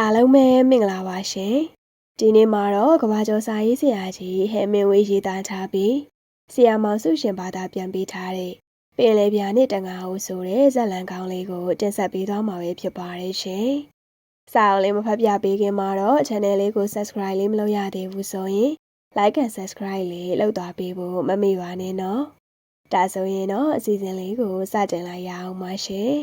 အားလုံးပဲမင်္ဂလာပါရှင်ဒီနေ့မှာတော့ကဘာကျော်စာရေးဆရာကြီးဟဲမင်ဝေးရေးသားထားပြီးဆရာမောင်စုရှင်ဘာသာပြန်ပေးထားတဲ့ပင်လေပြာနဲ့တန်ငါဟုဆိုတဲ့ဇက်လန်ကောင်းလေးကိုတင်ဆက်ပေးသွားမှာပဲဖြစ်ပါတယ်ရှင်စာအုပ်လေးမဖတ်ပြပေးခင်မှာတော့ channel လေးကို subscribe လေးမလုပ်ရသေးဘူးဆိုရင် like and subscribe လေးလုပ်သွားပေးဖို့မမေ့ပါနဲ့နော်ဒါဆိုရင်တော့အစီအစဉ်လေးကိုစတင်လိုက်ရအောင်ပါရှင်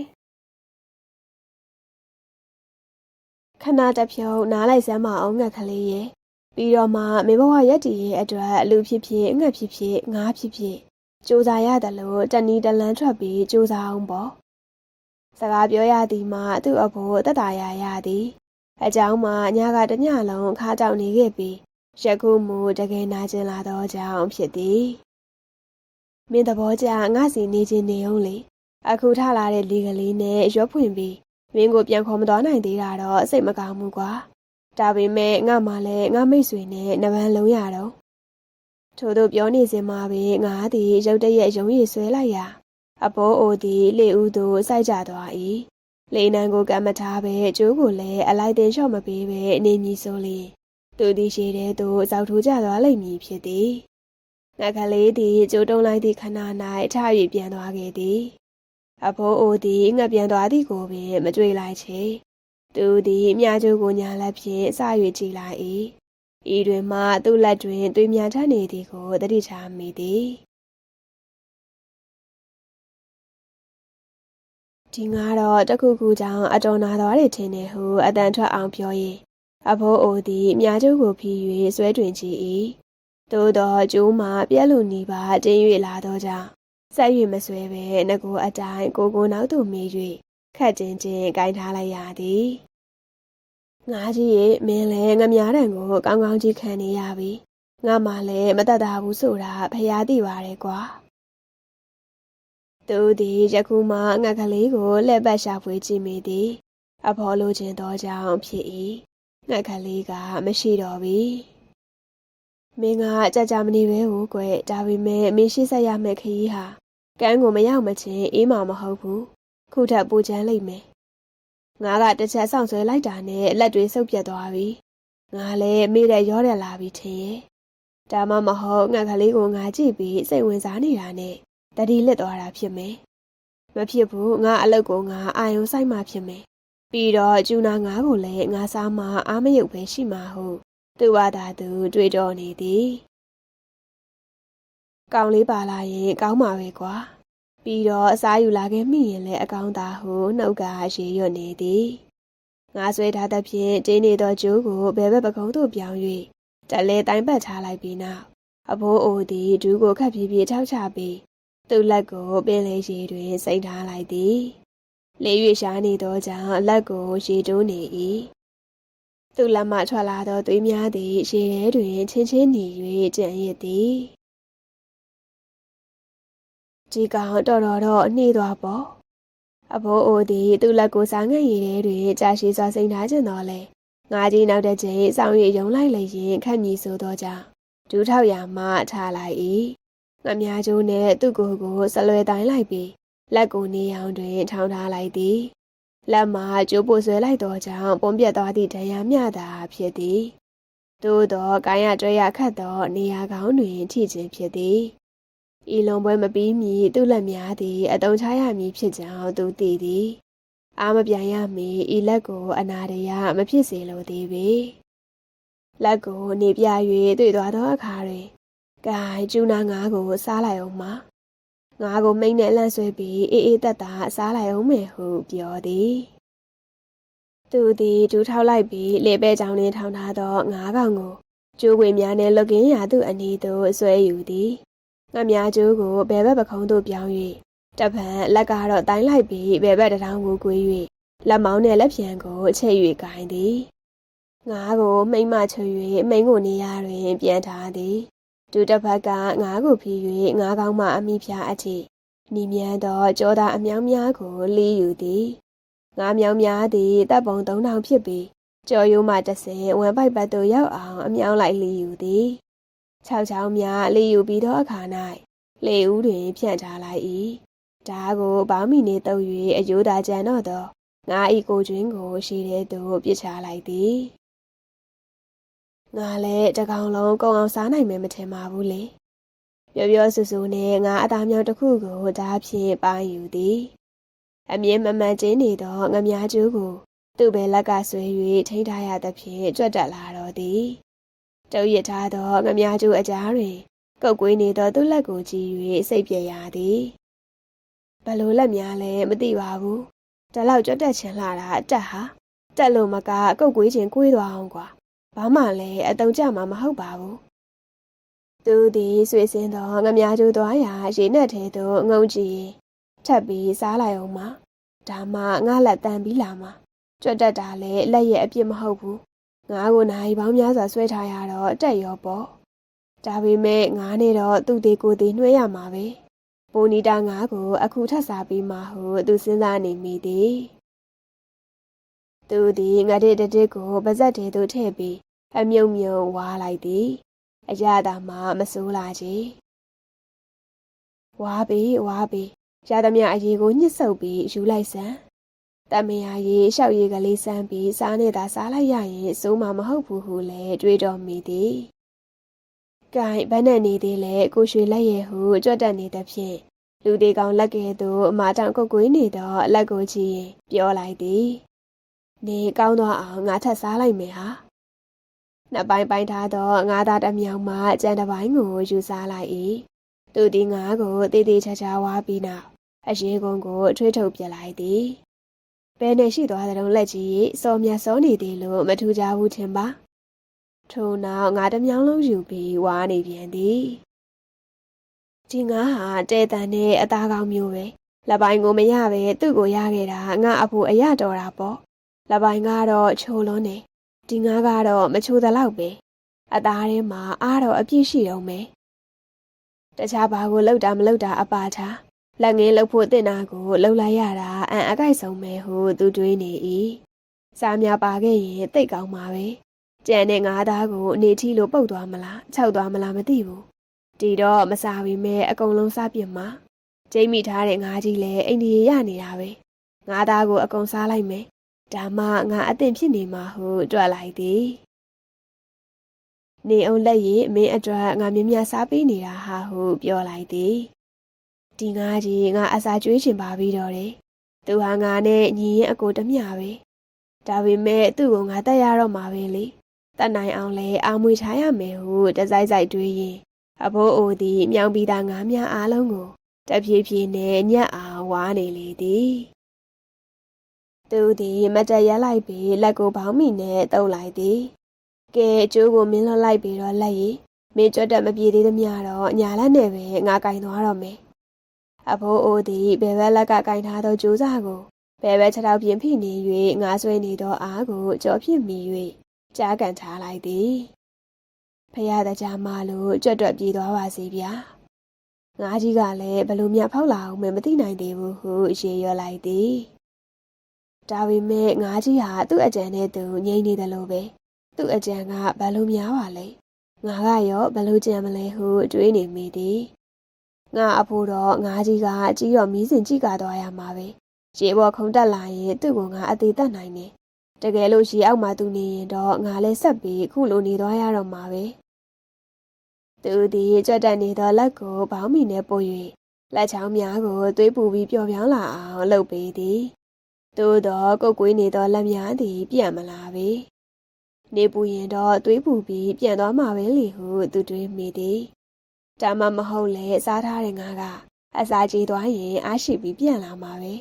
ခဏတစ်ဖြုတ်နားလိုက်စမ်းမအောင်ငှက်ကလေးရဲ့ပြီးတော့မှမင်းဘဝရက်တည်ရဲ့အတွက်လူဖြစ်ဖြစ်ငှက်ဖြစ်ဖြစ်ငါးဖြစ်ဖြစ်စူးစားရတယ်လို့တဏီတလန်းထွက်ပြီးစူးစားအောင်ပေါ့စကားပြောရသည်မှာသူ့အဖို့တက်တာရရသည်အကြောင်းမှာညကတညလုံးခါကြောက်နေခဲ့ပြီးယခုမူတကယ်နာကျင်လာသောကြောင့်ဖြစ်သည်မင်းသဘောကျငါစီနေခြင်းနေအောင်လေအခုထလာတဲ့လေကလေးနဲ့ရွက်ဖွင့်ပြီး မင်းကိုပြန်ခေါ်မသွားနိုင်သေးတာတော့စိတ်မကောင်းဘူးကွာဒါပေမဲ့ငါမှလည်းငါမိတ်ဆွေနဲ့နဗန်းလုံးရတော့ထို့သူပြောနေစဉ်မှာပဲငါသည်ရုတ်တရက်ရုံရည်ဆွဲလိုက်ရာအဘောအိုသည်လေဦးသို့စိုက်ကြသွား၏လေနံကိုကမ်းမထားပဲကျိုးကိုလည်းအလိုက်တင်လျှော့မပေးပဲအနေမည်ဆိုလျင်သူသည်ရှိတဲ့သို့စောက်ထိုးကြသွားလိမ့်မည်ဖြစ်သည်ငါကလေးသည်ကျိုးတုံးလိုက်သည့်ခဏ၌ထ၍ပြန်သွားခဲ့သည် အဖိုးအိုသည်ငှက်ပြန်သွားသည်ကိုပင်မတွေ့လိုက်ချေသူသည်မြားကျိုးကိုညာလက်ဖြင့်စ၍ကြည့်လိုက်၏ဤတွင်မှသူ့လက်တွင်သွေးများထနေသည်ကိုသတိထားမိသည်ဒီငါတော့တခုခုကြောင့်အတော်နာသွားတယ်ထင်တယ်ဟုအတန်ထွက်အောင်ပြော၏အဖိုးအိုသည်မြားကျိုးကိုဖြီး၍ဆွဲတွင်ကြည့်၏သို့သောကျိုးမှပြက်လူနီးပါတင်း၍လာသောကြောင့် ဆက်၍မဆွဲပဲငကိုအတိုင်းကိုကိုနောက်သို့မေး၍ခက်ချင်းချင်းဂိုင်းထားလိုက်ရသည်ငါကြီးရဲ့မင်းလည်းငမားတံကိုကောင်းကောင်းကြီးခံနေရပြီငါမှလည်းမတတ်တာဘူးဆိုတာဖျားသိပါတယ်ကွာသူသည်ယခုမှငါကလေးကိုလက်ပတ်ရှာဖွေကြည့်မိသည်အဖော်လိုချင်သောကြောင့်ဖြစ်၏ငါကလေးကမရှိတော့ပြီမင်းကကြကြမနေပဲကိုကွယ်ဒါပေမဲ့မင်းရှိဆက်ရမယ့်ခရီးဟာ ကန်းကိုမရောက်မချင်းအေးမှာမဟုတ်ဘူးခုထပ်ပူချမ်းလိမ့်မယ်ငါကတစ်ချက်ဆောင်ဆွဲလိုက်တာနဲ့လက်တွေဆုပ်ပြတ်သွားပြီငါလည်းမိတဲ့ရောတယ်လာပြီထင်ရဲ့ဒါမှမဟုတ်ငါကလေးကိုငါကြည့်ပြီးစိတ်ဝင်စားနေတာနဲ့တတိလစ်သွားတာဖြစ်မယ်မဖြစ်ဘူးငါအလုပ်ကိုငါအာယုံဆိုင်မှဖြစ်မယ်ပြီးတော့ကျူနာငါကိုလည်းငါစားမှအားမယုတ်ပဲရှိမှာဟုတ်သူဝါသာသူ တွေ့တော်နေသည် ကောင်းလေးပါလာရင်ကောင်းပါပဲကွာပြီးတော့အစားယူလာခဲ့မိရင်လည်းအကောင်းသာဟုနှုတ်ကရေရွတ်နေသည်ငါဆွဲထားသဖြင့်တင်းနေသောကျိုးကိုဘယ်ဘက်ပကုံးသို့ပြောင်း၍တလဲတိုင်းပတ်ထားလိုက်ပြီးနောက်အဖိုးအိုသည်ဒူးကိုခတ်ပြေးပြေးထောက်ချပြီးသူ့လက်ကိုပင်လေရေတွင်စိတ်ထားလိုက်သည်လေး၍ရှားနေသောကြောင့်လက်ကိုရေတိုးနေ၏သူ့လက်မှထွက်လာသောသွေးများသည်ရေထဲတွင်ချင်းချင်းหนี၍ကြံ့ရစ်သည် ဒီကောင်တော်တော်တော့နှေးသွားပေါ့အဖိုးအိုသည်သူ့လက်ကိုစားငတ်ရည်ထဲတွင်ကြာရှည်စွာစိန်ထားခြင်းတော်လဲငါကြီးနောက်တစ်ချိန်စောင်းရယုံလိုက်လျင်ခက်မြည်ဆိုသောကြောင့်ဒူးထောက်ရမှထားလိုက်၏ငမြကျိုးနှင့်သူ့ကိုယ်ကိုဆလွယ်တိုင်းလိုက်ပြီးလက်ကိုနေအောင်တွင် ထောင်းထားလိုက်သည်လက်မှာကျိုးပိုဆွဲလိုက်သောကြောင့်ပုံပြတ်သွားသည့်ဒဏ်ရာမျှတာဖြစ်သည်သို့သောကာယကြွရခတ်သောနေရာကောင်းတွင်ထိခြင်းဖြစ်သည် ဤလွန်ပွဲမပြီးမီသူ့လက်များသည်အတုံချရမည်ဖြစ်ကြောင်းသူသိသည်အာမပြန်ရမီဤလက်ကိုအနာတရမဖြစ်စေလိုသေးပေလက်ကိုနေပြ၍တွေ့သွားသောအခါတွင်ကဲကျူနာငါးကိုစားလိုက်အောင်ပါငါကိုမိန်နဲ့လန့်ဆွဲပြီးအေးအေးတက်တာစားလိုက်အောင်မယ်ဟုပြောသည်သူသည်ဒူးထောက်လိုက်ပြီးလေပဲကြောင်နှင်းထောင်ထားသောငါးကောင်ကိုကျိုးခွေများနဲ့လွတ်ကင်းရာသူအနီးသို့ဆွဲယူသည် ငါများကျိုးကိုဘယ်ဘက်ပခုံးသို့ပြောင်း၍တပံလက်ကတော့တိုင်းလိုက်ပြီးဘယ်ဘက်တထောင်ကိုကွေး၍လက်မောင်းနဲ့လက်ဖြံကိုချိတ်၍ကိုင်းသည်ငါးကိုမိမ့်မချွေ၍မိန်ကိုနေရာတွင် ပြန်ထားသည်ဒုတစ်ဖက်ကငါးကိုဖြီး၍ငါးကောင်းမှအမိဖျားအထိနီမြန်သောကြောသားအမြောင်းများကိုလီးယူသည်ငါးမြောင်းများသည်တပ်ပုံသုံးထောင်ဖြစ်ပြီးကြော်ရိုးမှတဆင်ဝမ်ပိုက်ပတ်သို့ရောက်အောင်အမြောင်းလိုက်လီးယူသည် ခြောက်ချောင်းများလီးယူပြီးသောအခါ၌လေဦးတွင်ဖြန့်ထားလိုက်၏ဓာကိုဘောင်းမီနေတုပ်၍အယိုးသာကြံတော့သောငါဤကိုကျွင်းကိုရှည်တဲ့သူပြစ်ချလိုက်သည်ငါလည်းတကောင်လုံးကုံအောင်စားနိုင်မယ်မထင်ပါဘူးလေပြောပြောဆူဆူနဲ့ငါအသားမြောင်တစ်ခုကိုဓာဖြင့်ပါယူသည်အမြင်မမှန်ကျင်းနေသောငမြကျိုးကိုသူ့ဘယ်လက်ကဆွဲ၍ထိန်းထားရသဖြင့်ကြွက်တက်လာတော့သည် တုပ်ရထားသောငမြကျိုးအကြားတွင်ကုတ်ကွေးနေသောသူ့လက်ကိုကြည့်၍စိတ်ပြေရသည်ဘလို့လက်များလဲမသိပါဘူးဒါလောက်ကြွက်တက်ချင်လာတာအတက်ဟာတက်လို့မကကုတ်ကွေးခြင်းကွေးသွားအောင်ကွာဘာမှလည်းအတုံးကြမှာမဟုတ်ပါဘူးသူသည်ဆွေစင်းသောငမြကျိုးသွားရာရေနက်ထဲသို့ငုံကြည့်ထပ်ပြီးစားလိုက်အောင်ပါဒါမှငါလက်တန်ပြီးလာမှာကြွက်တက်တာလည်းလက်ရဲ့အပြစ်မဟုတ်ဘူး ငါကိုနိုင်ပေါင်းများစွာဆွဲထားရတော့တက်ရောပေါ့ဒါပေမဲ့ငါနဲ့တော့သူ့သေးကိုယ်သေးနှွှဲရမှာပဲပိုနီတာငါကိုအခုထပ်စားပြီးမှဟုသူစဉ်းစားနေမိသည်သူသည်ငါတဲ့တဲ့ကိုပါဇက်ထဲသို့ထည့်ပြီးအမြုံမြုံဝါလိုက်သည်အရသာမှမစိုးလာချေဝါပြီးဝါပြီးရသမျှအရေးကိုညှစ်ဆုပ်ပြီးယူလိုက်စမ်း တမယာရေးလျှောက်ရည်ကလေးစမ်းပြီးစားနေတာစားလိုက်ရရင်စိုးမှာမဟုတ်ဘူးဟုလည်းတွေးတော်မိသည်။ကဲဘန်းနဲ့နေသေးလဲကိုရွှေလက်ရဲ့ဟုကြွတ်တက်နေတဲ့ဖြင့်လူသေးကောင်လက်ကဲ့သို့အမာတောင်ကုတ်ကွေးနေတော့အလက်ကိုကြည့်ရင်ပြောလိုက်သည်။နေကောင်းသွားအောင်ငါထပ်စားလိုက်မယ်ဟာ။နှစ်ပိုင်းပိုင်းထားသောငါးသားတစ်မြောင်မှကြံတစ်ပိုင်းကိုယူစားလိုက်၏။သူဒီငါကိုတေးသေးချာချာဝါပြီးနောက်အရေးကုန်းကိုထွေးထုတ်ပြလိုက်သည်။ ဘယ်နဲ့ရှိသွားတဲ့လက်ကြီးစော်မြတ်စောနေသည်လို့မထူကြဘူးထင်ပါ။ထို့နောက်ငါတစ်မြောင်လုံးယူပြီးဝါနေပြန်သည်။ဒီငါဟာတဲတန်နဲ့အသားကောင်းမျိုးပဲ။လက်ပိုင်းကိုမရပဲသူ့ကိုရခဲ့တာငါအဖို့အရတော်တာပေါ့။လက်ပိုင်းကတော့ချိုလွန်းနေ။ဒီငါကတော့မချိုသလောက်ပဲ။အသားထဲမှာအားတော့အပြည့်ရှိတော့မယ်။တခြားဘာကိုလောက်တာမလောက်တာအပါထား လက်ငင်းလှုပ်ဖို့တင်တာကိုလှုပ်လိုက်ရတာအံအကိုက်ဆုံးပဲဟုသူတွေးနေ၏စားများပါခဲ့ရင်တိတ်ကောင်းပါပဲကြံတဲ့ငါးသားကိုအနေထီလို့ပုတ်သွားမလားခြောက်သွားမလားမသိဘူးဒီတော့မစားပြီမဲ့အကုန်လုံးစားပြစ်မှာကျိမ့်မိထားတဲ့ငါးကြီးလည်းအိန္ဒိယရနေတာပဲငါးသားကိုအကုန်စားလိုက်မယ်ဒါမှငါအသင့်ဖြစ်နေမှာဟုတွက်လိုက်သည်နေအောင်လက်ရည်အမင်းအတွက်ငါမြမြစားပေးနေတာဟာဟုပြောလိုက်သည် ဒီငါးကြီးငါအစာကျွေးချင်ပါပြီတော့တယ်သူဟာငါနဲ့ညီရင်အကိုတမျှပဲဒါပေမဲ့သူ့ကိုငါတက်ရတော့မှာပဲလေတတ်နိုင်အောင်လဲအာမွေထားရမယ်ဟုတစိုက်စိုက်တွေးရင်အဖိုးအိုသည်မြောင်ပြီးသားငါးများအားလုံးကိုတဖြည်းဖြည်းနဲ့ညက်အောင်ဝါနေလေသည်သူသည်မတရလိုက်ပြီးလက်ကိုဘောင်းမိနဲ့တုပ်လိုက်သည်ကဲအကျိုးကိုမင်းလွှတ်လိုက်ပြီးတော့လက်ရည်မင်းကြွတ်တက်မပြေသေးသမျှတော့ညာလက်နဲ့ပဲငါကင်သွားတော့မယ် အဖိုးအိုသည်ဘယ်ဘက်လက်ကကင်ထားသောကြိုးစားကိုဘယ်ဘက်ခြေထောက်ပြင်ဖိနေ၍ငါဆွဲနေသောအားကိုကြော်ဖြစ်မိ၍ကြားကန်ထားလိုက်သည်ဖရတဲ့ကြမှာလို့ကြွက်တွက်ပြေးသွားပါစေဗျာငါကြီးကလည်းဘလို့မြဖောက်လာအောင်မသိနိုင်သေးဘူးဟုရေရွလိုက်သည်ဒါပေမဲ့ငါကြီးဟာသူ့အကြံနဲ့သူငြိမ့်နေတယ်လို့ပဲသူ့အကြံကဘလို့များပါလဲငါကရောဘလို့ကြံမလဲဟုတွေးနေမိသည် ငါအဖိုးတော့ငါကြီးကကြီးတော့မီးစင်ကြည့်ကာသွားရမှာပဲရေပေါ်ခုံတက်လာရင်သူ့ကိုငါအသေးသက်နိုင်တယ်တကယ်လို့ရေအောက်မှာသူနေရင်တော့ငါလည်းဆက်ပြီးခုလိုနေသွားရတော့မှာပဲသူသည်ကြွက်တက်နေသောလက်ကိုဘောင်းမီနဲ့ပို့၍လက်ချောင်းများကိုသွေးပူပြီးပျော်ပြောင်းလာအောင်လှုပ်ပေးသည်သို့တော့ကုတ်ကွေးနေသောလက်များသည်ပြန်မလာပေနေပူရင်တော့သွေးပူပြီးပြန်သွားမှာပဲလေဟုသူတွေးမိသည် ဒါမှမဟုတ်လေစားထားတဲ့ငါကအစာကြေးသွားရင်အားရှိပြီးပြန်လာမှာပဲ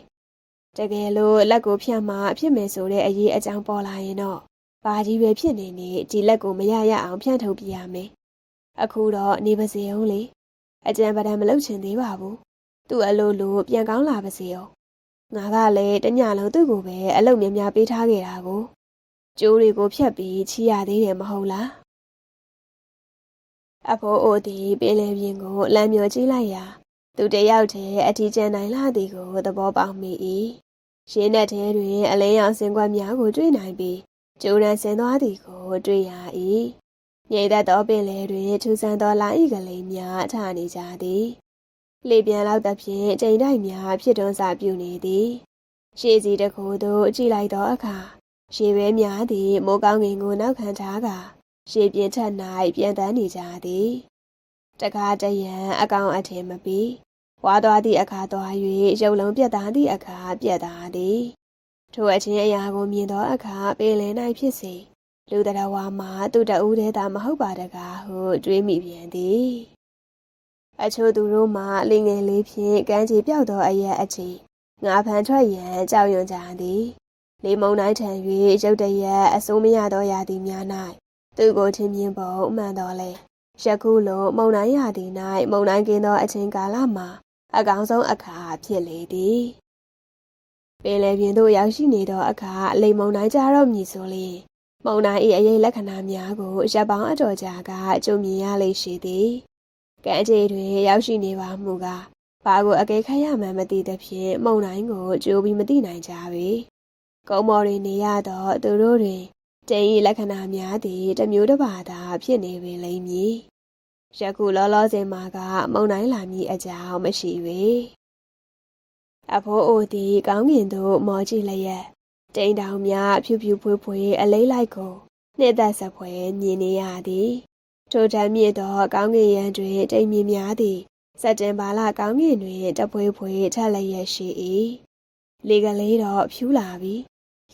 တကယ်လို့လက်ကိုဖြတ်မှဖြစ်မယ်ဆိုတဲ့အရေးအကြောင်းပေါ်လာရင်တော့ဘာကြီးပဲဖြစ်နေနေဒီလက်ကိုမရရအောင်ဖြန့်ထုတ်ပြရမယ်အခုတော့နေပါစေအောင်လေအကြံပဒံမလုပ်ချင်သေးပါဘူးသူ့အလိုလိုပြန်ကောင်းလာပါစေအောင်ငါကလည်းတညလုံးသူ့ကိုပဲအလုပ်များများပေးထားခဲ့တာကိုကျိုးတွေကိုဖြတ်ပြီးချီရသေးတယ်မဟုတ်လား အဖိုးအိုသည်ပင်လယ်ပြင်ကိုလမ်းမြော်ကြည့်လိုက်ရာသူတယောက်တည်းအထီးကျန်နိုင်လာသည်ကိုသဘောပေါက်မိ၏ရင်းနဲ့ထဲတွင်အလင်းရောင်စင်ကွက်များကိုတွေ့နိုင်ပြီးကျိုးရန်ဆင်သွားသည်ကိုတွေ့ရ၏မြိတ်သက်သောပင်လယ်တွင်ထူဆန်းသောလာဤကလေးများထနေကြသည်လေပြန်လောက်သဖြင့်ချိန်တိုက်များဖြစ်တွန်းစာပြုနေသည်ရှေးစီတစ်ခုသို့ကြည့်လိုက်သောအခါရှေးပဲများသည့်မိုးကောင်းငင်ကိုနောက်ခံထားက ရှေးပြင်းထက်၌ပြန်တန်းနေကြသည်တကားတရံအကောင်အထင်မပီဝါသွားသည့်အခါသွား၍ရုပ်လုံးပြတ်သားသည့်အခါပြတ်သားသည်ထိုအချင်းအရာကိုမြင်သောအခါပင်လယ်၌ဖြစ်စေလူတရဝါမှာသူတအူးသေးတာမဟုတ်ပါတကားဟုတွေးမိပြန်သည်အချို့သူတို့မှလင်ငယ်လေးဖြင့်ကမ်းခြေပြောက်သောအရက်အချီငါဖန်ထွက်ရန်ကြောက်ရွံ့ကြသည်လေမုန်တိုင်းထံ၍ရုတ်တရက်အစိုးမရသောရာသီများ၌ သူကိုချင်းမြင်ပုံမှန်တော်လဲယခုလိုမုန်တိုင်းရာသီ၌မုန်တိုင်းကင်းသောအချိန်ကာလမှာအကောင်းဆုံးအခါဖြစ်လေသည်ပင်လယ်ပြင်သို့ရောက်ရှိနေသောအခါလေမုန်တိုင်းကြတော့မည်ဆိုလျှင်မုန်တိုင်း၏အရေးလက္ခဏာများကိုရပ်ပေါင်းအတော်ကြာကကြုံမြင်ရလေရှိသည်ကံခြေတွင်ရောက်ရှိနေပါမှုကဘာကိုအကဲခတ်ရမှန်းမသိသဖြင့်မုန်တိုင်းကိုကြိုးပြီးမသိနိုင်ကြပေကုန်းမော်တွင်နေရသောသူတို့တွင် တိမ်၏လက္ခဏာများသည်တစ်မျိုးတစ်ပါးသာဖြစ်နေပေလိမ့်မည်ယခုလောလောဆယ်မှာကမုန်တိုင်းလာမည်အကြောင်းမရှိပေအဖိုးအိုသည်ကောင်းကင်သို့မော်ကြည့်လျက်တိမ်တောင်များဖြူဖြူဖွေးဖွေးအလေးလိုက်ကိုနှစ်သက်စပွဲမြင်နေရသည်ထိုတမ်းမြင့်သောကောင်းကင်ရန်တွင်တိမ်မြင့်များသည်စက်တင်ဘာလကောင်းကင်တွင်တပွေးဖွေးထက်လျက်ရှိ၏လေကလေးတော့ဖြူလာပြီ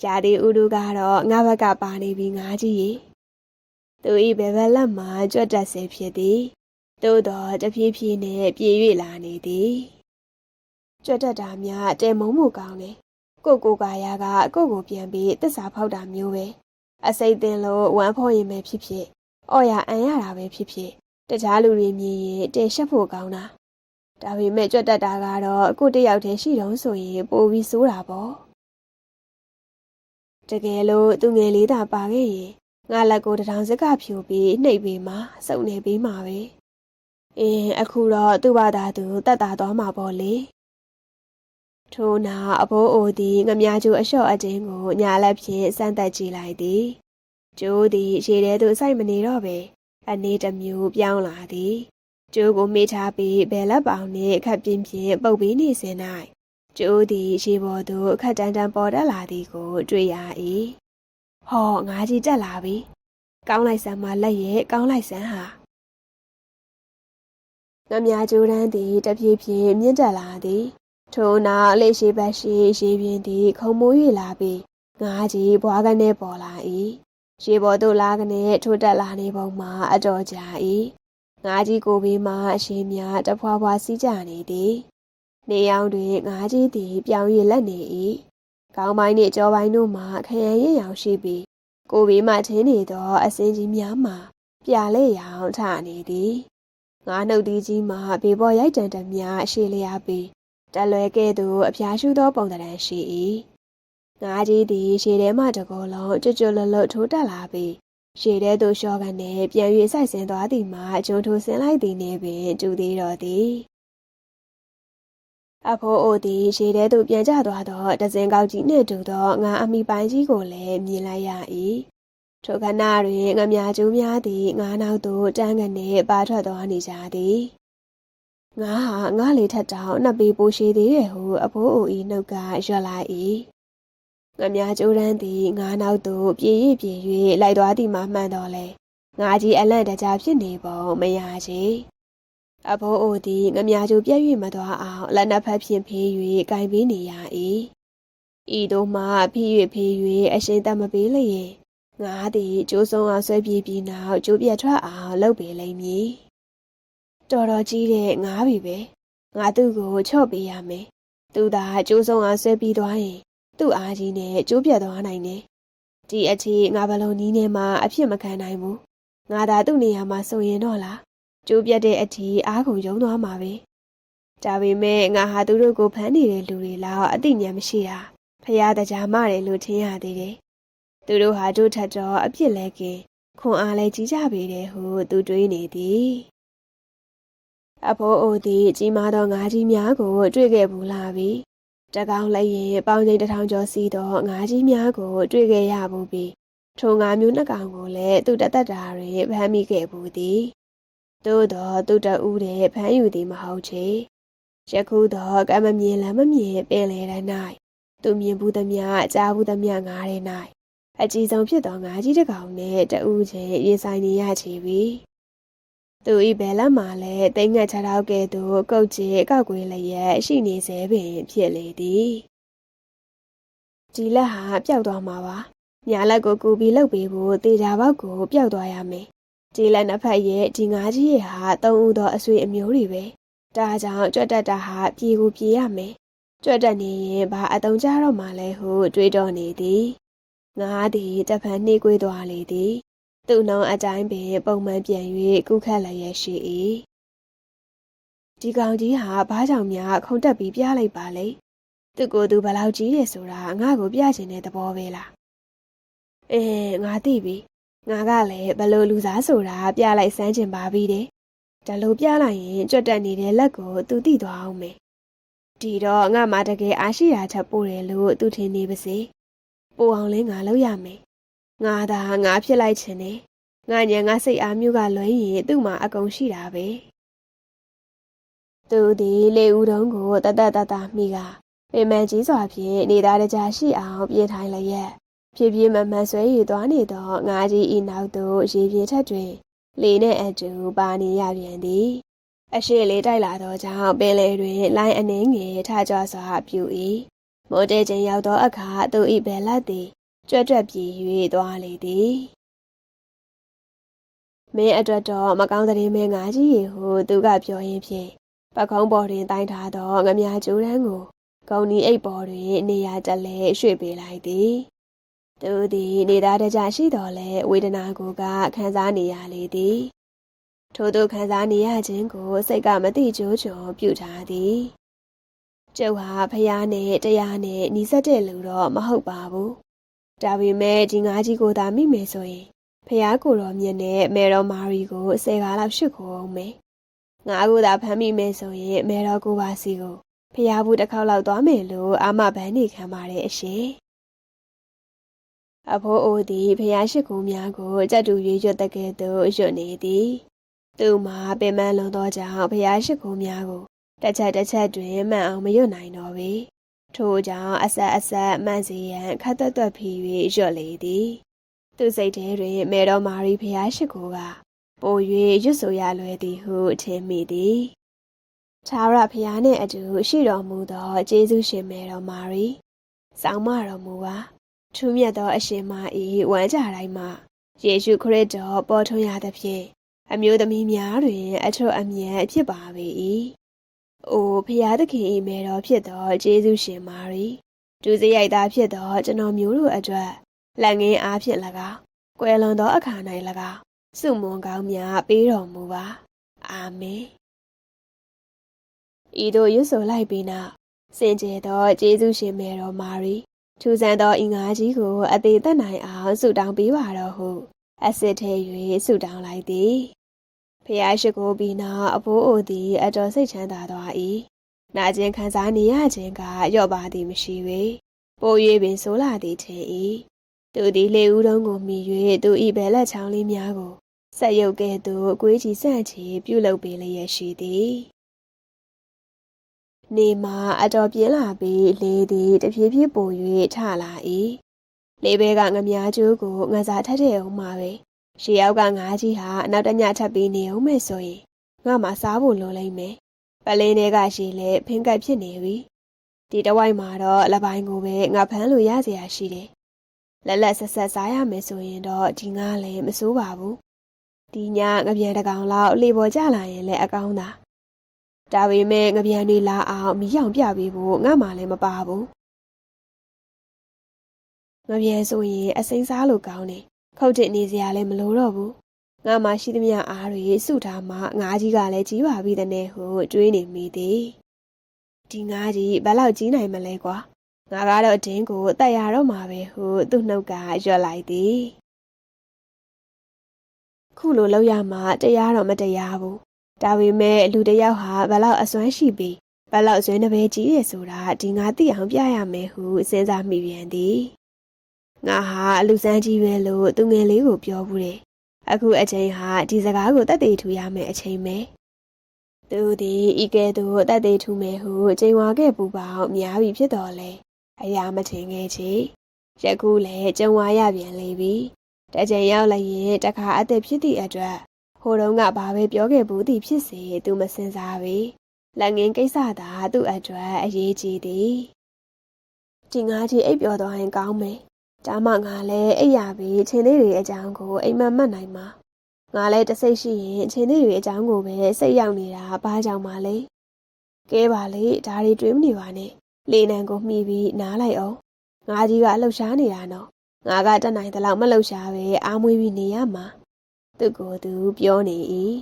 ရာဒီဥဒုကတော့ငါဘက်ကပါနေပြီငါကြီးရေသူဤဘယ်ဘက်လက်မှကြွတ်တက်စေဖြစ်သည်သို့တော့တဖြည်းဖြည်းနဲ့ပြေး၍လာနေသည်ကြွတ်တက်တာများတဲမုံမှုကောင်းတယ်ကိုကိုကာယာကကိုကိုပြန်ပြီးတစ္ဆာဖောက်တာမျိုးပဲအစိတ်တင်လို့ဝမ်းဖော်ရင်ပဲဖြစ်ဖြစ်အော်ရအန်ရတာပဲဖြစ်ဖြစ်တခြားလူတွေမြင်ရင်တင်ရှက်ဖို့ကောင်းတာဒါပေမဲ့ကြွတ်တက်တာကတော့အခုတယောက်တည်းရှိတော့ဆိုရင်ပိုပြီးဆိုးတာပေါ့ တကယ်လို့သူငယ်လေးသာပါခဲ့ရင်ငါလက်ကိုတထောင်စကဖြူပြီးနှိပ်ပေးမှာစုံနေပေးမှာပဲအင်းအခုတော့သူ့ဘာသာသူတတ်တာသွားမှာပေါ့လေထို့နောက်အဖိုးအိုသည်ငမြကျူအလျှော့အတင်းကိုညာလက်ဖြင့်စမ်းသက်ကြည့်လိုက်သည်ကျိုးသည်ရေထဲသို့စိုက်မနေတော့ပဲအနေတစ်မျိုးပြောင်းလာသည်ကျိုးကိုမေးထားပြီးဘယ်လက်ပေါင်နှင့်ခပ်ပြင်းပြင်းပုတ်ပြီးနေစဉ်၌ ကျိုးသည်ရေပေါ်သို့ခက်တန်းတန်းပေါ်တက်လာသည်ကို တွေ့ရ၏ဟောငါးကြီးတက်လာပြီကောင်းလိုက်စမ်းမလက်ရဲ့ကောင်းလိုက်စမ်းဟာငမြကျိုးတန်းသည်တပြေးပြေးမြင့်တက်လာသည်ထို့နောက်လေရှိဘက်ရှိရေပြင်းသည်ခုံမိုး၍လာပြီးငါးကြီးဘွားကနေပေါ်လာ၏ရေပေါ်သို့လာကနေထိုးတက်လာနေပုံမှာအတော်ကြာ၏ငါးကြီးကိုဘေးမှအရှိများတဖွာဖွာစီးကြနေသည် နေအောင်တွင်ငါးကြီးသည်ပြောင်းရည်လက်နေ၏ကောင်းပိုင်းနှင့်ကြောပိုင်းတို့မှခရမ်းရည်ရောင်ရှိပြီးကိုဘေးမှထင်းနေသောအစင်းကြီးများမှပြလဲရောင်ထနေသည်ငါးနှုတ်သီးကြီးမှဘေပေါ်ရိုက်တံတများရှိလျားပြီးတလွယ်ကဲ့သို့အဖျားရှူသောပုံသဏ္ဍာန်ရှိ၏ငါးကြီးသည်ရှေထဲမှတကောလုံးကျွတ်ကျွတ်လွတ်လွတ်ထိုးတက်လာပြီးရှေထဲသို့လျှောကန်နဲ့ပြန်၍စိုက်ဆင်းသွားသည်မှာကျုံထိုးဆင်းလိုက်သည်နှင့်ပင်တူသေးတော်သည် အဖိုးအိုသည်ရှေထဲသို့ပြန်ကျသွားသောတစင်ကောက်ကြီးနှင့်တူသောငါအမိပိုင်းကြီးကိုလည်းမြင်လိုက်ရ၏ထိုခဏတွင်ငမြကျူးများသည်ငါနောက်သို့တန်းကနေပါထွက်သွားနေကြသည်ငါဟာငါလေးထက်တောင်နှစ်ပေပိုရှိသေးတယ်ဟုအဖိုးအို၏နှုတ်ကရွက်လိုက်၏ငမြကျိုးတန်းသည်ငါနောက်သို့ပြေးရပြေး၍လိုက်သွားသည်မှမှန်တော်လဲငါကြီးအလန့်တကြားဖြစ်နေပုံမရချေ အဖိုးအိုသည်ငမြကျိုးပြည့်၍မသွားအောင်လက်နှစ်ဖက်ဖြင့်ဖေး၍ကင်ပေးနေရ၏ဤတို့မှဖိ၍ဖေး၍အရှိန်သက်မပေးလျင်ငါသည်ကျိုးဆုံးအောင်ဆွဲပြေးပြီးနောက်ကျိုးပြတ်ထွက်အောင်လုပ်ပေးလိမ့်မည်တော်တော်ကြီးတဲ့ငါးပြီပဲငါသူ့ကိုချော့ပေးရမယ်သူသာကျိုးဆုံးအောင်ဆွဲပြီးသွားရင်သူ့အားကြီးနဲ့ကျိုးပြတ်သွားနိုင်တယ်ဒီအချီငါဘလုံးနီးနေမှာအဖြစ်မခံနိုင်ဘူးငါသာသူ့နေရာမှာဆိုရင်တော့လား ကျိုးပြတ်တဲ့အထီအားကုန်ယုံသွားမှာပဲဒါပေမဲ့ငါဟာသူတို့ကိုဖမ်းနေတဲ့လူတွေလောက်အသိဉာဏ်မရှိတာဖရာတကြားမတယ်လို့ထင်ရသေးတယ်သူတို့ဟာတို့ထက်တော့အပြစ်လဲကင်းခွန်အားလဲကြီးကြပေတယ်ဟုသူတွေးနေသည်အဖိုးအိုသည်ကြီးမားသောငါးကြီးများကို တွေ့ခဲ့ဘူးလားပြီတကောင်လည်းရင်ပေါင်းချိန်တစ်ထောင်ကျော်စီသောငါးကြီးများကို တွေ့ခဲ့ရဘူးပြီထိုငါးမျိုးနှစ်ကောင်ကိုလည်းသူတသက်တာတွင်ဖမ်းမိခဲ့ဘူးသည် သို့သောသူတဦးတည်းဖမ်းယူသည်မဟုတ်ချေယခုသောကမမြင်လည်းမမြင်ပင်လေတိုင်းသူမြင်ဘူးသမျှကြားဘူးသမျှငါးတဲ့၌အကြီးဆုံးဖြစ်သောငါးကြီးတစ်ကောင်နဲ့တဦးချင်းရင်ဆိုင်နေရချီပြီသူဤဘယ်လက်မှာလဲတိတ်ငတ်ချထောက်ကဲ့သို့ကုတ်ချေကောက်ကွေးလျက်ရှိနေစေပင်ဖြစ်လေသည်ဒီလက်ဟာပျောက်သွားမှာပါညာလက်ကိုကူပြီးလှုပ်ပေးဖို့တေချာဘောက်ကိုပျောက်သွားရမယ် ဒီလက်နှစ်ဖက်ရဲ့ဒီငါးကြီးရဲ့ဟာသုံးဦးသောအဆွေအမျိုးတွေပဲဒါကြောင့်ကြွတ်တက်တာဟာပြေကိုပြေရမယ်ကြွတ်တက်နေရင်ဘာအတုံးကြတော့မှလဲဟုတွေးတော်နေသည်ငါသည်တဖန်နှိကွေးသွားလေသည်သူ့နှောင်းအတိုင်းပင်ပုံမှန်ပြန်၍ကုခတ်လျက်ရှိ၏ဒီကောင်ကြီးဟာဘာကြောင့်များခုံတက်ပြီးပြလိုက်ပါလဲသူကိုယ်သူဘယ်လောက်ကြီးရဆိုတာငါ့ကိုပြချင်တဲ့သဘောပဲလားအဲငါသိပြီ ငါကလည်းဘလို့လူစားဆိုတာပြလိုက်စမ်းချင်ပါပြီတဲ့ဒါလို့ပြလိုက်ရင်ကြွတ်တက်နေတဲ့လက်ကိုသူသိသွားအောင်မယ်ဒီတော့ငါမှတကယ်အားရှိတာချက်ပို့တယ်လို့သူထင်နေပါစေပို့အောင်လဲငါလုပ်ရမယ်ငါသာငါဖြစ်လိုက်ချင်တယ်ငါညံငါစိတ်အားမျိုးကလွှဲရင်သူ့မှာအကုန်ရှိတာပဲသူဒီလေဦးတုံးကိုတတတတမိကပင်မကြီးစွာဖြင့်နေသားတကြရှိအောင်ပြေးထိုင်လျက် ဖြည်းဖြည်းမမှန်ဆွဲရည်သွားနေသောငါးကြီးဤနောက်သို့ရေပြေထက်တွင်လေနှင့်အတူပါနေရပြန်သည်အရှိလေးတိုက်လာသောကြောင့်ပင်လေတွင်လိုင်းအနေငယ်ထကြွစွာပြူ၏မိုးတဲချင်းရောက်သောအခါသူ၏ဘယ်လက်သည်ကြွက်ကြွက်ပြေး၍သွားလေသည်မင်းအတွက်တော့မကောင်းတဲ့မင်းငါကြီးရေဟုသူကပြောရင်းဖြင့်ပခုံးပေါ်တွင်တိုင်းထားသောငမြကျိုးတန်းကိုဂုံနီအိတ်ပေါ်တွင်နေရာတလဲရွှေ့ပေးလိုက်သည် သူသည်နေသားတကြရှိတော်လဲဝေဒနာကိုကခံစားနေရလေသည်ထို့သို့ခံစားနေရခြင်းကိုစိတ်ကမသိကြိုးချော်ပြုထားသည်ကျုပ်ဟာဖះနဲ့တရားနဲ့ညီဆက်တဲ့လူတော့မဟုတ်ပါဘူးဒါပေမဲ့ဒီငါးကြီးကိုသာမိမယ်ဆိုရင်ဖះကိုတော်မြင့်နဲ့မေတော်မာရီကိုဆယ်ကားလောက်ရှစ်ခိုးအောင်မယ်ငါကိုသာဖမ်းမိမယ်ဆိုရင်မေတော်ကိုပါစီကိုဖះဘူးတစ်ခေါက်လောက်သွားမယ်လို့အာမဘန်းနေခံပါတယ်အရှင် အဖိုးအိုသည်ဖះရှိခိုးများကိုကြက်တူရွေးရွတ်တဲ့ကဲ့သို့ရွတ်နေသည်သူမှာပင်မလွန်သောကြောင့်ဖះရှိခိုးများကိုတစ်ချက်တစ်ချက်တွင်မှန်အောင်မရွတ်နိုင်တော့ပေထို့ကြောင့်အဆက်အဆက်မှန်စီရန်ခတ်သွက်သွက်ဖြီ၍ရွတ်လေသည်သူစိတ်ထဲတွင်မေတော်မာရီဖះရှိခိုးကပို၍ရွတ်ဆိုရလွယ်သည်ဟုထင်မိသည်သာရဖះနှင့်အတူရှိတော်မူသောကျေးဇူးရှင်မေတော်မာရီစောင်းမတော်မူပါ ထူးမြတ်သောအရှင်မ၏ဝမ်းကြတိုင်းမှာယေရှုခရစ်တော်ပေါ်ထွန်းရသဖြင့်အမျိုးသမီးများတွင် အထွတ်အမြတ်ဖြစ်ပါပေ၏။အိုဖျားသခင်၏မေတော်ဖြစ်သောကျေးဇူးရှင်မာရီဒုစရိုက်သားဖြစ်သောကျွန်တော်မျိုးတို့အတွက်လက်ငင်းအားဖြင့်၎င်းကွယ်လွန်သောအခါ၌၎င်းစုမွန်ကောင်းများပေးတော်မူပါ။အာမင်။ဤသို့ရွတ်ဆိုလိုက်ပြီးနောက်စင်ကြယ်သောကျေးဇူးရှင်မေတော်မာရီ ထူဆန်းသောအင်္ဂါကြီးကို အသေးသက်နိုင်အောင်ဆုတောင်းပေးပါတော့ဟုအစစ်ထဲ၍ဆုတောင်းလိုက်သည်ဖျားရှိခိုးပြီးနောက်အဖိုးအိုသည် အတော်စိတ်ချမ်းသာသွား၏နာကျင်ခံစားနေရခြင်းကရော့ပါသည်မရှိ၍ပို၍ပင်ဆိုးလာသည်ထင်၏သူသည်လေဦးတုံးကိုမိ၍သူ၏ဘဲလက်ချောင်းလေးများကိုဆက်ရုပ်ကဲ့သို့အကွေးကြီးဆန့်ချီပြုလုပ်ပေးလျက်ရှိသည် နေမှာအတော်ပြင်းလာပြီးလေသည်တဖြည်းဖြည်းပို၍ထလာ၏လေဘဲကငမားကျိုးကိုငစားထက်တဲ့အောင်မှာပဲရှေးရောက်ကငါးကြီးဟာနောက်တညထပ်ပြီးနေအောင်မယ်ဆိုရင်ငါမှစားဖို့လိုလိမ့်မယ်ပလင်းတွေကရှေးလဲဖင်းကပ်ဖြစ်နေပြီဒီတဝိုက်မှာတော့လပိုင်းကိုပဲငါဖမ်းလို့ရစရာရှိတယ်လက်လက်ဆက်ဆက်စားရမယ်ဆိုရင်တော့ဒီငါလည်းမစိုးပါဘူးဒီညငပြန်တကောင်လောက်လေပေါ်ကြလာရင်လည်းအကောင်းသား ဒါပေမဲ့ငပြန်တွေလာအောင်မီးရောင်ပြပေးဖို့ငါမှလည်းမပါဘူးငပြန်ဆိုရင်အစိမ်းစားလို့ကောင်းတယ်ခုတ်တစ်နေစရာလည်းမလိုတော့ဘူးငါမှရှိသမျှအားတွေစုထားမှငါးကြီးကလည်းကြီးပါပြီတဲ့ဟုတွေးနေမိသည်ဒီငါးကြီးဘယ်လောက်ကြီးနိုင်မလဲကွာငါကတော့အတင်းကိုတက်ရတော့မှာပဲဟုသူ့နှုတ်ကရွက်လိုက်သည်ခုလိုလောက်ရမှတရားတော့မတရားဘူး ဒါပေမဲ့လူတယောက်ဟာဘယ်လောက်အစွမ်းရှိပြီးဘယ်လောက်ဇွဲနှပဲကြီးရဲဆိုတာဒီငါသိအောင်ပြရမယ်ဟုစဉ်းစားမိပြန်သည်ငါဟာအလူစမ်းကြီးပဲလို့သူငယ်လေးကိုပြောဘူးတယ်အခုအချိန်ဟာဒီစကားကိုတက်သေးထူရမယ်အချိန်ပဲသူသည်ဤကဲ့သို့တက်သေးထူမယ်ဟုချိန်ဝါခဲ့ပူပေါင်းများပြီဖြစ်တော်လဲအရာမထင်ခဲ့ချေယခုလည်းကြုံဝါရပြန်လေပြီတကြိမ်ရောက်လိုက်ရင်တခါအသက်ဖြစ်သည့်အတွက် ဟိုတုန်းကဘာပဲပြောခဲ့ဘူးသည်ဖြစ်စေသူမစင်စားပေလက်ငင်းကိစ္စသာသူ့အတွက်အရေးကြီးသည်ဒီငါးကြီးအိပ်ပျော်သွားရင်ကောင်းမယ်ဒါမှငါလည်းအိပ်ရပြီးချင်းသေးတွေအကြောင်းကိုအိမ်မက်မှတ်နိုင်မှာငါလည်းတစိတ်ရှိရင်ချင်းသေးတွေအကြောင်းကိုပဲစိတ်ရောက်နေတာဘာကြောင့်ပါလဲကဲပါလေဒါတွေတွေးမနေပါနဲ့လေနံကိုမှီပြီးနားလိုက်အောင်ငါကြီးကလှုပ်ရှားနေတာနော်ငါကတက်နိုင်တဲ့လောက်မလှုပ်ရှားပဲအားမွေးပြီးနေရမှာ သူ့ကိုယ်သူပြောနေ၏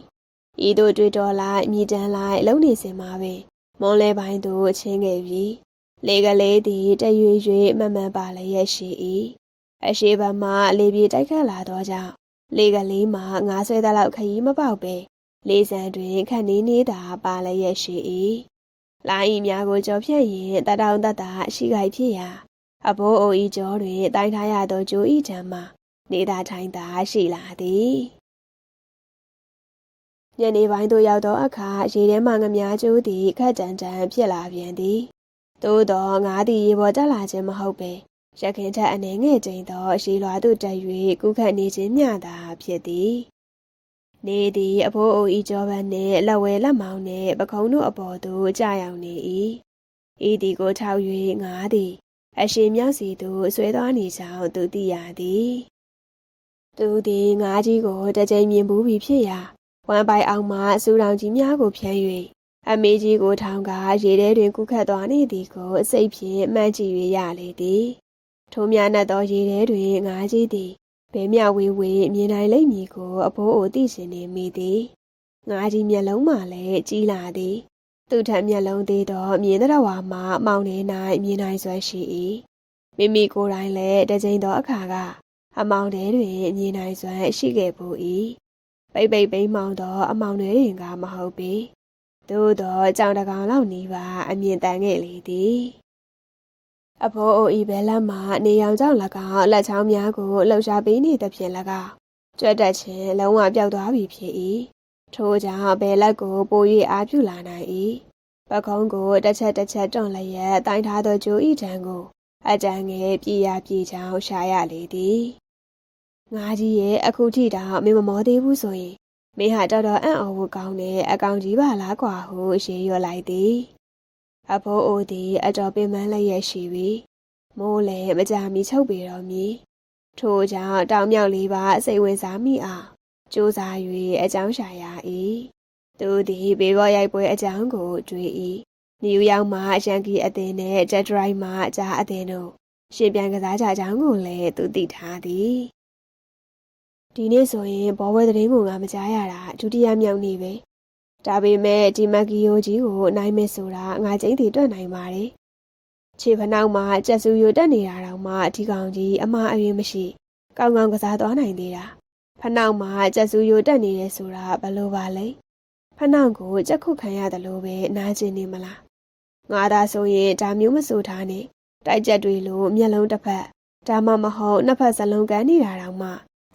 ဤတို့တွေ့တော်လိုက်မြည်တမ်းလိုက်လုံနေစင်မှာပဲမွန်လဲပိုင်းသို့ချင်းခဲ့ပြီးလေကလေးသည်တရွေရွေမမှန်ပါလျက်ရှိ၏အရှိဘမှလေပြေတိုက်ခတ်လာသောကြောင့်လေကလေးမှာငါးဆွဲသလောက်ခရီးမပေါက်ပဲလေးစံတွင်ခန့်နေနေတာပါလျက်ရှိ၏လာဤများကိုကြော်ဖြတ်ရင်တတောင်တတရှိခိုက်ဖြစ်ရာအဘိုးအိုဤကျော်တွင်တိုင်းထားရသောဂျိုဤထံမှနေသာထိုင်သာရှိလာသည် ညနေပိုင်းသို့ရောက်သောအခါရေထဲမှငမားကျိုးသည်ခက်တန်တန်ဖြစ်လာပြန်သည်သို့သောငါသည်ရေပေါ်တက်လာခြင်းမဟုတ်ပေရခင်ထက်အနေငယ်ချိန်သောရှည်လွာသို့တက်၍ကုခတ်နေခြင်းမျှသာဖြစ်သည်နေသည်အဖိုးအိုဤကျော်ပန်းနှင့်လက်ဝဲလက်မောင်းနှင့်ပခုံးတို့အပေါ်သို့ကြာရောက်နေ၏ဤသည်ကိုထောက်၍ငါသည် အရှိမြောက်စီသို့ဆွဲသွားနေကြောင်းသူသိရသည် သူသည်ငါးကြီးကိုတစ်ကြိမ်မြင်ဘူးပြီးဖြစ်ရာ ဝမ်ပိုင်အောင်မှစူတောင်ကြီးများကိုဖြန်း၍အမေကြီးကိုထောင်ကားရေထဲတွင်ကုခတ်သွားနေသည်ကိုအစိတ်ဖြင့်မှန်းကြည့်၍ရလေသည်ထိုးများနှက်သောရေထဲတွင်ငါးကြီးသည်ဘဲမြဝေးဝေးမြင်နိုင်လိမ့်မည်ကိုအဖိုးအိုသိရှင်နေမိသည်ငါးကြီးမျက်လုံးမှလည်းကြီးလာသည်သူထက်မျက်လုံးသေးသောမြင်တဲ့ဝါမှမောင်နေ၌မြင်နိုင်စွမ်းရှိ၏မိမိကိုယ်တိုင်လည်းတကြိမ်သောအခါကအမောင်တဲတွင်မြင်နိုင်စွမ်းရှိခဲ့ပူ၏ ပိတ်ပိတ်ပိန်မောင်သောအမောင်တွေရင်ကမဟုတ်ပေသို့သောကြောင်တကောင်လောက်နီးပါအမြင်တန်ခဲ့လေသည်အဖိုးအိုဤဘဲလက်မှနေရောင်ကြောင့်၎င်းလက်ချောင်းများကိုလှုပ်ရှားပေးနေသဖြင့်၎င်းကြွက်တက်ခြင်းလုံးဝပျောက်သွားပြီဖြစ်၏ထို့ကြောင့်ဘဲလက်ကိုပို၍အားပြုလာနိုင်၏ပကုံးကိုတစ်ချက်တစ်ချက်တွန့်လျက်တိုင်းထားသောဂျိုဤထံကိုအတန်ငယ်ပြည်ရပြည်ချောင်းရှာရလေသည် ငါကြီးရဲ့အခုထိတောင်မင်းမမောသေးဘူးဆိုရင်မင်းဟာတော်တော်အံ့ဩဖို့ကောင်းတဲ့အကောင်ကြီးပါလားကွာဟုရေရွလိုက်သည်အဖိုးအိုသည်အတော်ပင်ပန်းလျက်ရှိပြီးမိုးလည်းမကြာမီချုပ်ပေတော်မူထို့ကြောင့်တောင်မြောက်လေးပါစိတ်ဝင်စားမိအောင်စူးစမ်း၍အကြောင်းရှာရ၏သူသည်ဘေဘောရိုက်ပွဲအကြောင်းကိုတွေး၏နယူးယောက်မှရန်ကီအသင်းနဲ့ဂျက်ဒရိုက်မှအကြားအသင်းတို့ရှင်ပြန်ကစားကြကြောင်းကိုလည်းသူသိထားသည် ဒီနေ့ဆိုရင်ဘောဝဲသတင်းကိုငါမကြားရတာဒုတိယမြောက်နေ့ပဲဒါပေမဲ့ဒီမက်ကီယိုကြီးကိုနိုင်မယ်ဆိုတာငါကျိန်းတည်တွက်နိုင်ပါတယ်ခြေဖနောက်မှာကြက်စူယိုတက်နေတာတောင်မှဒီကောင်ကြီးအမှားအယွင်းမရှိကောင်းကောင်းကစားသွားနိုင်သေးတာဖနောက်မှာကြက်စူယိုတက်နေတယ်ဆိုတာဘယ်လိုပါလဲဖနောက်ကိုကြက်ခုခံရတယ်လို့ပဲနားကျင်နေမလားငါသာဆိုရင်ဒါမျိုးမဆိုထားနဲ့တိုက်ကြက်တွေလိုမျက်လုံးတစ်ဖက်ဒါမှမဟုတ်နှစ်ဖက်စလုံးကန်နေတာတောင်မှ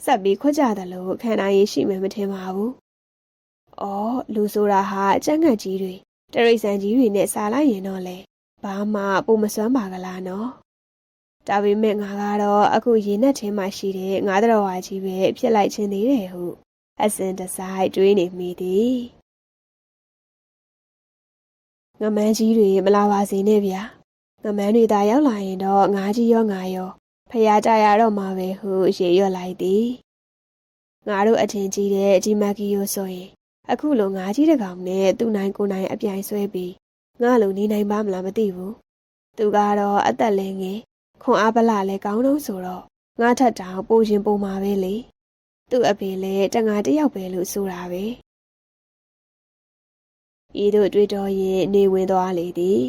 ဆက်ပြီးခွကြတယ်လို့ခံနိုင်ရရှိမယ်မထင်ပါဘူး။အော်လူဆိုတာဟာအကျက်ငတ်ကြီးတွေတရိတ်ဆန်ကြီးတွေနဲ့စားလိုက်ရင်တော့လေဘာမှပုံမစွမ်းပါကလားနော်။ဒါပေမဲ့ငါကတော့အခုရေနက်ချင်းမှရှိတဲ့ငါးတော်ဝါကြီးပဲဖြစ်လိုက်ခြင်းသေးတယ်ဟုအစင်တဆိုင်တွေးနေမိသည်။ငမန်းကြီးတွေမလာပါစေနဲ့ဗျာ။ငမန်းတွေသာရောက်လာရင်တော့ငါးကြီးရောငါရော ဖျားကြရတော့မှာပဲဟုရေရွတ်လိုက်သည်ငါတို့အထင်ကြီးတဲ့ဒီမက်ကီယိုဆိုရင်အခုလိုငါကြီးတကောင်နဲ့သူ့နိုင်ကိုနိုင်အပြိုင်ဆွဲပြီးငါလိုနေနိုင်ပါမလားမသိဘူးသူကတော့အသက်လည်းငယ်ခွန်အားပလလည်းကောင်းတော့ဆိုတော့ငါထက်တောင်ပိုရင်ပိုမှာပဲလေသူ့အဖေလည်းတငါတယောက်ပဲလို့ဆိုတာပဲဤတို့တွေ့တော်ရင်နေဝင်သွားလေသည်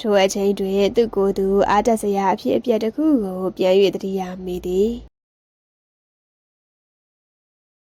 ထိုအချိန်တွင်သူ့ကိုယ်သူအားတက်စရာအဖြစ်အပျက်တစ်ခုကိုပြန်၍တတိယမိသည်